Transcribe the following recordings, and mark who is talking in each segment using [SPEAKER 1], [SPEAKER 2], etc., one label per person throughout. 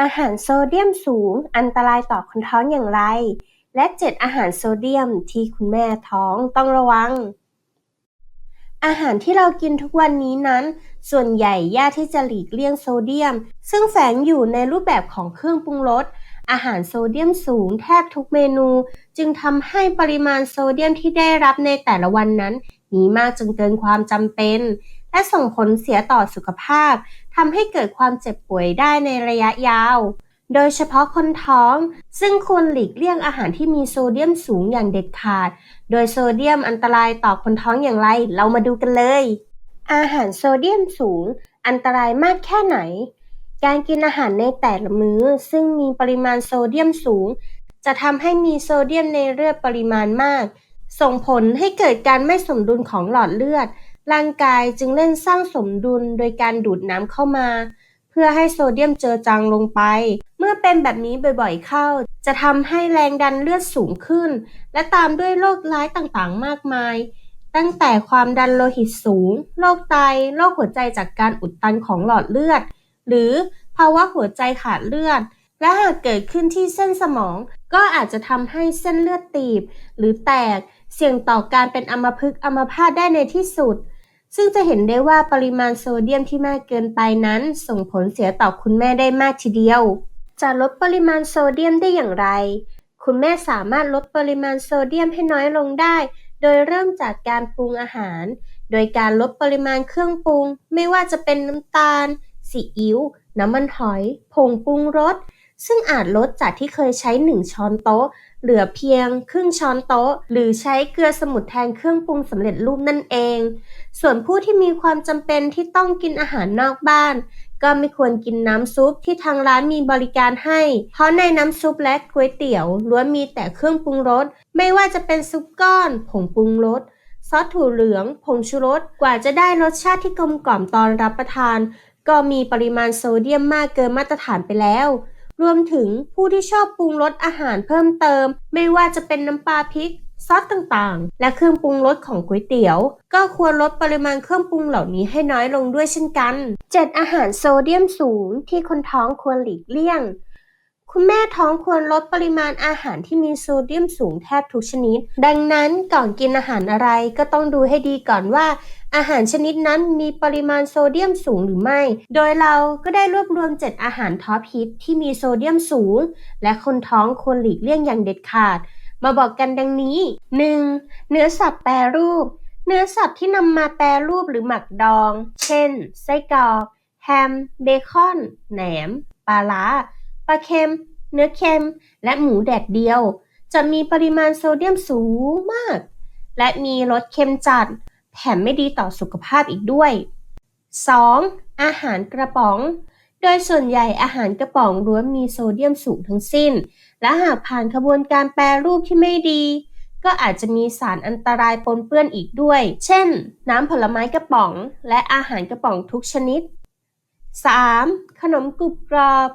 [SPEAKER 1] อาหารโซเดียมสูง อันตรายต่อคนท้องอย่างไร และ 7 อาหารโซเดียมที่คุณแม่ท้องต้องระวัง อาหารที่เรากินทุกวันนี้นั้น ส่วนใหญ่ยากที่จะหลีกเลี่ยงโซเดียม ซึ่งแฝงอยู่ในรูปแบบของเครื่องปรุงรสอาหารโซเดียมสูงแทบทุกเมนู จึงทำให้ปริมาณโซเดียมที่ได้รับในแต่ละวันนั้น มีมากจนเกินความจำเป็น และส่งผลเสียต่อสุขภาพทำให้เกิดความเจ็บป่วยได้ในระยะยาว โดยเฉพาะคนท้อง ซึ่งควรหลีกเลี่ยงอาหารที่มีโซเดียมสูงอย่างเด็ดขาด โดยโซเดียมอันตรายต่อคนท้องอย่างไร เรามาดูกันเลย อาหารโซเดียมสูง อันตรายมากแค่ไหน การกินอาหารในแต่ละมื้อ ซึ่งมีปริมาณโซเดียมสูง จะทำให้มีโซเดียมในเลือดปริมาณมาก ส่งผลให้เกิดการไม่สมดุลของหลอดเลือด ร่างกายจึงเร่งสร้างสมดุลโดยการดูดน้ำเข้ามา เพื่อให้โซเดียมเจือจางลงไป เมื่อเป็นแบบนี้บ่อยๆเข้า จะทำให้แรงดันเลือดสูงขึ้น และตามด้วยโรคร้ายต่างๆ มากมาย ตั้งแต่ความดันโลหิตสูง โรคไต โรคหัวใจจากการอุดตันของหลอดเลือด หรือภาวะหัวใจขาดเลือด และหากเกิดขึ้นที่เส้นสมอง ก็อาจจะทำให้เส้นเลือดตีบ หรือแตก เสี่ยงต่อการเป็นอัมพฤกษ์อัมพาตได้ในที่สุด ซึ่งจะเห็นได้ว่าปริมาณโซเดียมที่มากเกินไปนั้น ส่งผลเสียต่อคุณแม่ได้มากทีเดียว จะลดปริมาณโซเดียมได้อย่างไร คุณแม่สามารถลดปริมาณโซเดียมให้น้อยลงได้ โดยเริ่มจากการปรุงอาหาร โดยการลดปริมาณเครื่องปรุง ไม่ว่าจะเป็นน้ำตาล ซีอิ๊ว น้ำมันหอย ผงปรุงรส ซึ่งอาจลดจากที่เคยใช้ 1 ช้อนโต๊ะ เหลือเพียงครึ่งช้อนโต๊ะ หรือใช้เกลือสมุนแทนเครื่องปรุงสำเร็จรูปนั่นเอง ส่วนผู้ที่มีความจำเป็นที่ต้องกินอาหารนอกบ้าน ก็ไม่ควรกินน้ำซุปที่ทางร้านมีบริการให้ เพราะในน้ำซุปและก๋วยเตี๋ยวล้วนมีแต่เครื่องปรุงรส ไม่ว่าจะเป็นซุปก้อน ผงปรุงรสซอสถั่วเหลือง ผงชูรส กว่าจะได้รสชาติที่กลมกล่อมตอนรับประทาน ก็มีปริมาณโซเดียมมากเกินมาตรฐานไปแล้ว รวมถึงผู้ที่ชอบปรุงรสอาหารเพิ่มเติม ไม่ว่าจะเป็นน้ำปลาพริกซอสต่างๆ และเครื่องปรุงรสของก๋วยเตี๋ยว ก็ควรลดปริมาณเครื่องปรุงเหล่านี้ให้น้อยลงด้วยเช่นกัน 7 อาหารโซเดียมสูงที่คนท้องควรหลีกเลี่ยง คุณแม่ท้องควรลดปริมาณอาหารที่มีโซเดียมสูงแทบทุกชนิด ดังนั้นก่อนกินอาหารอะไรก็ต้องดูให้ดีก่อนว่า อาหารชนิดนั้นมีปริมาณโซเดียมสูงหรือไม่ โดยเราก็ได้รวบรวม 7 อาหารท็อปฮิตที่มีโซเดียมสูง และคนท้องควรหลีกเลี่ยงอย่างเด็ดขาด มาบอกกันดังนี้ 1. เนื้อสัตว์แปรรูป เนื้อสัตว์ที่นำมาแปรรูปหรือหมักดอง เช่น ไส้กรอกแฮม เบคอน แหนม ปลาล้าปลาเค็ม เนื้อเค็ม และหมูแดดเดียว จะมีปริมาณโซเดียมสูงมาก และมีรสเค็มจัด แถมไม่ดีต่อสุขภาพอีกด้วย 2. อาหารกระป๋อง โดยส่วนใหญ่อาหารกระป๋องล้วนมีโซเดียมสูงทั้งสิ้น และหากผ่านขบวนการแปรรูปที่ไม่ดี ก็อาจจะมีสารอันตรายปนเปื้อนอีกด้วย เช่น น้ำผลไม้กระป๋อง และอาหารกระป๋องทุกชนิด 3. ขนมกรุบกรอบ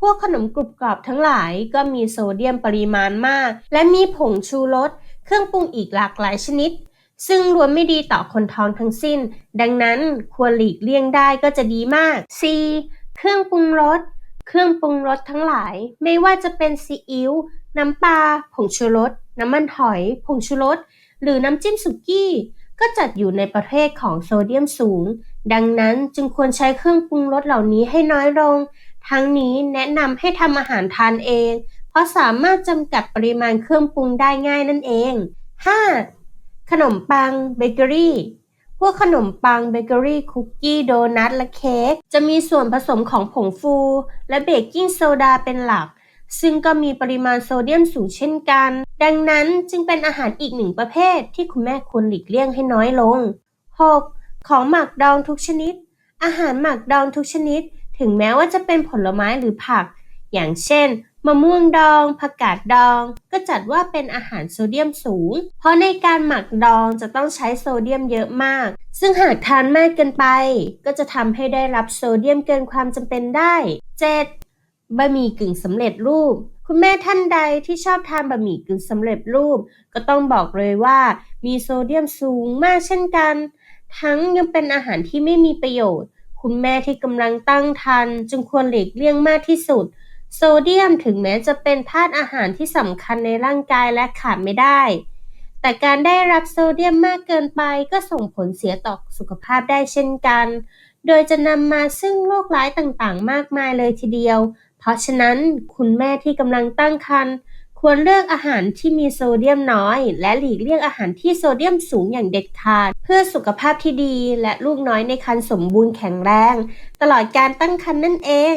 [SPEAKER 1] พวกขนมกรุบกรอบทั้งหลายก็มีโซเดียมปริมาณมาก และมีผงชูรส เครื่องปรุงอีกหลากหลายชนิด ซึ่งล้วนไม่ดีต่อคนท้องทั้งสิ้น ดังนั้นควรหลีกเลี่ยงได้ก็จะดีมาก 4. เครื่องปรุงรส เครื่องปรุงรสทั้งหลาย ไม่ว่าจะเป็นซีอิ๊ว น้ำปลา ผงชูรส น้ำมันหอย ผงชูรส หรือน้ำจิ้มสุกี้ ก็จัดอยู่ในประเภทของโซเดียมสูง ดังนั้นจึงควรใช้เครื่องปรุงรสเหล่านี้ให้น้อยลง ทั้งนี้แนะนำให้ทำอาหารทานเอง เพราะสามารถจำกัดปริมาณเครื่องปรุงได้ง่ายนั่นเอง 5. ขนมปังเบเกอรี่พวกขนมปังเบเกอรี่คุกกี้โดนัทและเค้กจะมีส่วนผสมของผงฟู และเบกกิ้งโซดาเป็นหลัก ซึ่งก็มีปริมาณโซเดียมสูงเช่นกัน ดังนั้นจึงเป็นอาหารอีกหนึ่งประเภทที่คุณแม่ควรหลีกเลี่ยงให้น้อยลง 6. ของหมักดองทุกชนิด อาหารหมักดองทุกชนิด ถึงแม้ว่าจะเป็นผลไม้หรือผัก อย่างเช่น มะม่วงดอง ผักกาดดอง ก็จัดว่าเป็นอาหารโซเดียมสูง เพราะในการหมักดองจะต้องใช้โซเดียมเยอะมาก ซึ่งหากทานมากเกินไป ก็จะทำให้ได้รับโซเดียมเกินความจำเป็นได้ 7. บะหมี่กึ่งสำเร็จรูป คุณแม่ท่านใดที่ชอบทานบะหมี่กึ่งสำเร็จรูป ก็ต้องบอกเลยว่ามีโซเดียมสูงมากเช่นกัน ทั้งยังเป็นอาหารที่ไม่มีประโยชน์ คุณแม่ที่กำลังตั้งครรภ์จึงควรหลีกเลี่ยงมากที่สุด โซเดียมถึงแม้จะเป็นธาตุอาหารที่สำคัญในร่างกายและขาดไม่ได้ แต่การได้รับโซเดียมมากเกินไปก็ส่งผลเสียต่อสุขภาพได้เช่นกัน โดยจะนำมาซึ่งโรคร้ายต่างๆ มากมายเลยทีเดียว เพราะฉะนั้นคุณแม่ที่กำลังตั้งครรภ์ควรเลือกอาหารที่มีโซเดียมน้อย และหลีกเลี่ยงอาหารที่โซเดียมสูงอย่างเด็ดขาด เพื่อสุขภาพที่ดีและลูกน้อยในครรภ์สมบูรณ์แข็งแรง ตลอดการตั้งครรภ์นั่นเอง